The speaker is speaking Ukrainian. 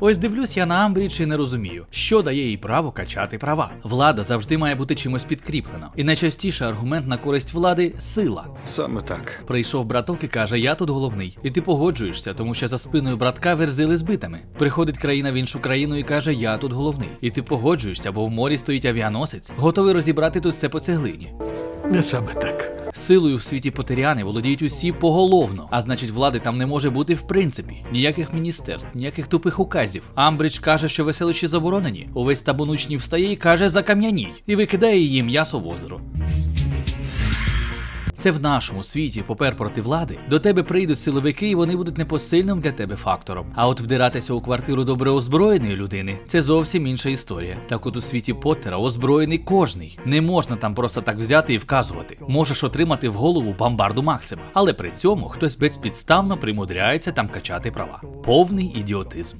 Ось дивлюсь я на Амбрідж і не розумію, що дає їй право качати права. Влада завжди має бути чимось підкріплена. І найчастіше аргумент на користь влади сила. Саме так. Прийшов браток і каже: Я тут головний. І ти погоджуєшся, тому що за спиною братка верзили з битами. Приходить країна в іншу країну і каже: Я тут головний. І ти погоджуєшся, бо в морі стоїть авіаносець, готовий розібрати тут все по цеглині. Не саме так. Силою в світі потеряни володіють усі поголовно, а значить, влади там не може бути в принципі. Ніяких міністерств, ніяких тупих указів. Амбридж каже, що веселищі заборонені. Увесь табунучні встає і каже закам'яній і викидає її м'ясо в озеро. Це в нашому світі попер проти влади. До тебе прийдуть силовики, і вони будуть непосильним для тебе фактором. А от вдиратися у квартиру добре озброєної людини це зовсім інша історія. Так от у світі Поттера озброєний кожний. Не можна там просто так взяти і вказувати. Можеш отримати в голову бомбарду Максима, але при цьому хтось безпідставно примудряється там качати права. Повний ідіотизм.